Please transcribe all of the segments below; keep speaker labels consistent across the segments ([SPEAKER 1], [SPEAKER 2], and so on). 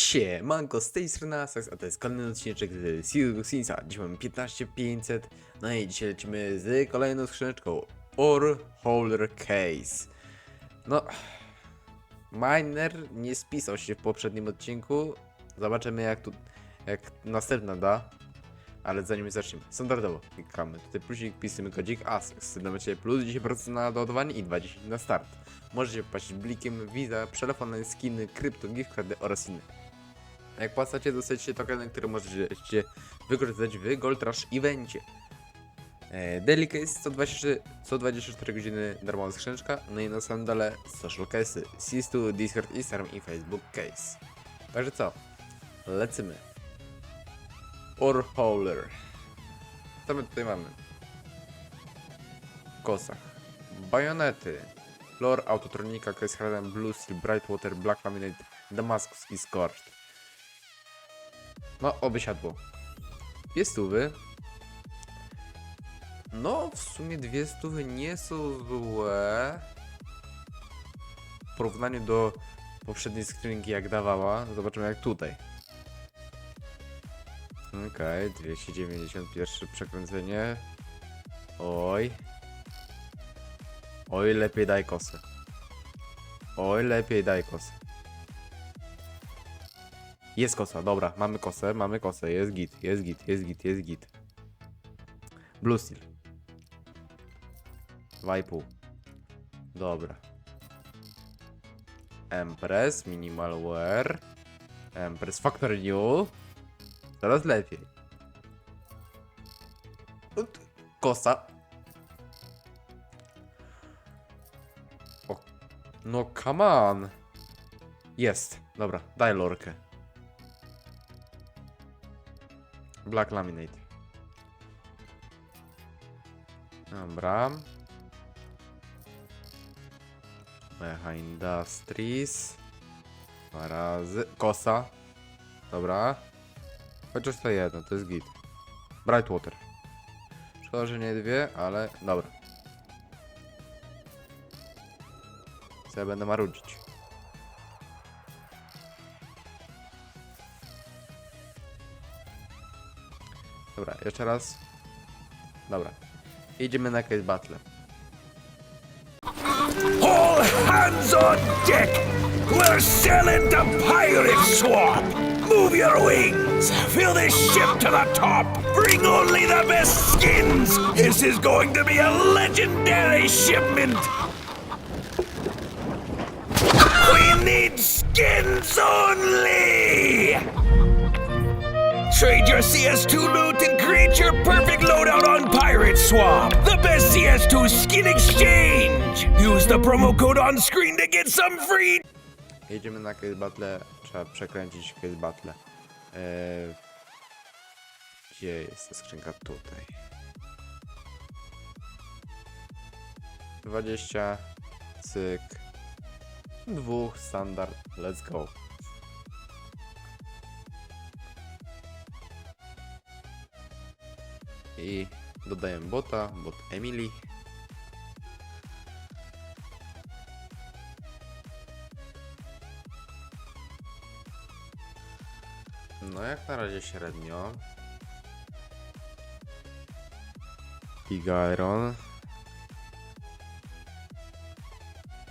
[SPEAKER 1] Siemanko, z tej strony Asax, a to jest kolejny odcinek z Season Sinsa. Dziś mamy 15500, no i dzisiaj lecimy z kolejną skrzyneczką Or Holder Case. No, Miner nie spisał się w poprzednim odcinku, zobaczymy jak tu, jak następna da. Ale zanim zaczniemy, standardowo klikamy tutaj plusik, pisujemy kodzik ASX, macie plus 10% na doładowanie i 20 na start. Możecie wpaść blikiem, Visa, przelefony, skiny, krypto, gift cardy oraz inne. Jak płacacie, dostajecie tokeny, które możecie wykorzystać w Gold Rush Evencie. Daily Case 124, co 24 godziny darmowa skrzyneczka, no i na samym dole Social Case, Sistu, Discord, Instagram i Facebook Case. Także co? Lecimy. Orhauler. Co my tutaj mamy? Kosach. Bajonety. Lore, Autotronika, Case Harden, Blue Steel, Brightwater, Black Laminate, Damascus i Scorched. No, oby siadło. Dwie stówy. No, w sumie dwie stówy nie są złe. W porównaniu do poprzedniej skrzynki jak dawała. Zobaczymy jak tutaj. Okej, 291 przekręcenie. Oj. Oj, lepiej daj kosę. Oj, lepiej daj kosę. Jest kosa, dobra, mamy kosę, mamy kosę, jest git, jest git, jest git, jest git. Blue Steel. 2,5. Dobra. Empress, Minimal Wear. Empress Factory New. Teraz lepiej. Ut, Kosa. O. No come on. Jest. Dobra, daj lorkę. Black Laminate. Dobra. Mecha Industries. Dwa razy. Kosa. Dobra. Chociaż to jedno, to jest git. Brightwater. Szkoda, że nie dwie, ale dobra. Co ja będę marudzić? Dobra, jeszcze raz. Dobra. Idziemy na case battle.
[SPEAKER 2] All hands on deck! We're sailing to Pirate Swamp! Move your wings! Fill this ship to the top! Bring only the best skins! This is going to be a legendary shipment! We need skins only! Trade your CS2 loot your perfect loadout on Pirate Swamp! The best CS2 skin exchange! Use the promo code on screen to get some free
[SPEAKER 1] Jedziemy na case battle. Trzeba przekręcić case battle. Eee, gdzie jest ta skrzynka? Tutaj. 20. Cyk. Dwóch. Standard. Let's go. I dodaję bota, bot Emily. No jak na razie średnio. Big Iron.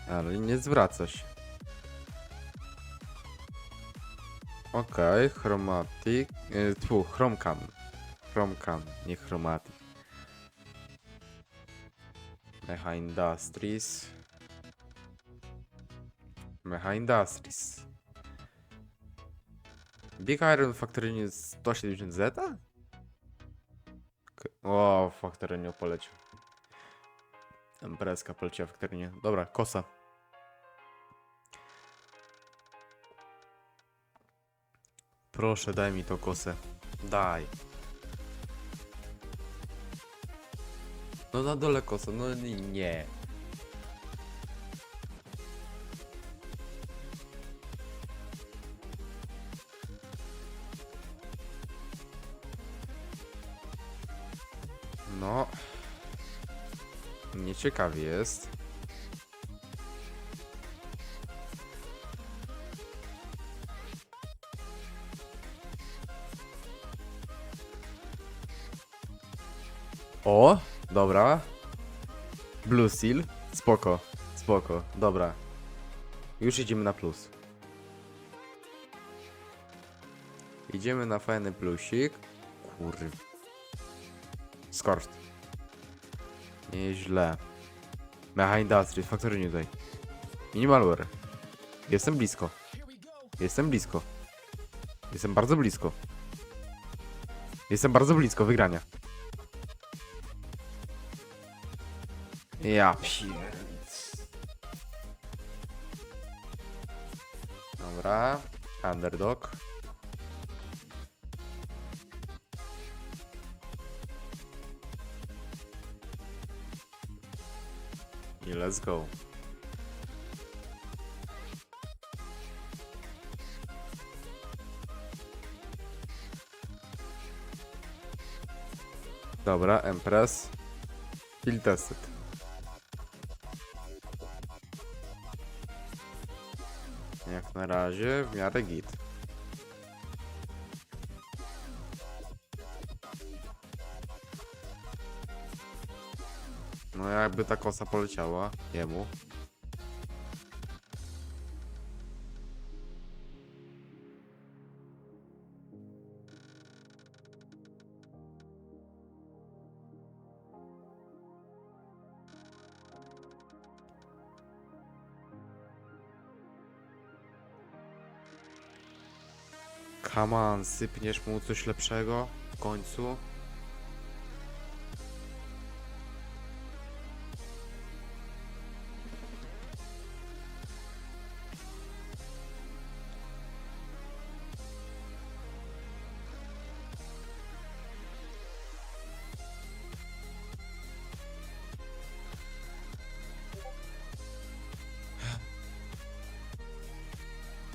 [SPEAKER 1] Ale nie zwraca się. Okej, okay, chromatic. Yy, tu. Chromcam, nie chromatic. Mecha Industries. Mecha Industries. Big Iron Factory jest 170 Z? K- O, Factory polecił. Empreska poleciła Factory. Dobra, kosa. Proszę, daj mi to kosę. Daj. No na dole kosa, no nie. No. Nieciekawie jest. O! Dobra. Blue Seal. Spoko, spoko, dobra. Już idziemy na plus. Idziemy na fajny plusik. Kurw. Skorst. Nieźle. Mecha Industries, Factory New Day. Minimalware. Jestem blisko. Jestem blisko. Jestem bardzo blisko. Jestem bardzo blisko wygrania. Ja pierd... Dobra. Underdog. I let's go. Dobra, Empress. Field Jak na razie w miarę git. No jakby ta kosa poleciała jemu. On, sypniesz mu coś lepszego w końcu.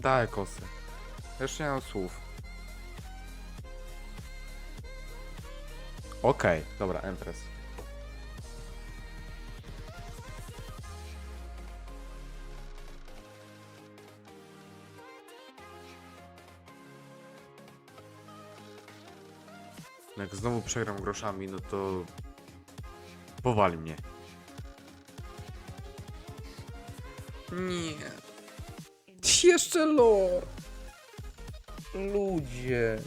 [SPEAKER 1] Daj kosy. Jeszcze nie mam słów. Okej, dobra, Empress. Jak znowu przegram groszami, no to powali mnie. Nie. Jeszcze lore. Ludzie.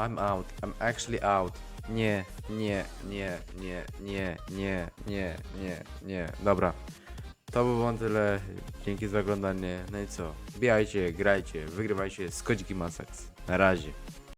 [SPEAKER 1] I'm out. I'm actually out. Nie, nie, nie, nie, nie, nie, nie, nie, nie. Dobra. To by było tyle. Dzięki za oglądanie. No i co? Wbijajcie, grajcie, wygrywajcie z Kodziki Masax. Na razie.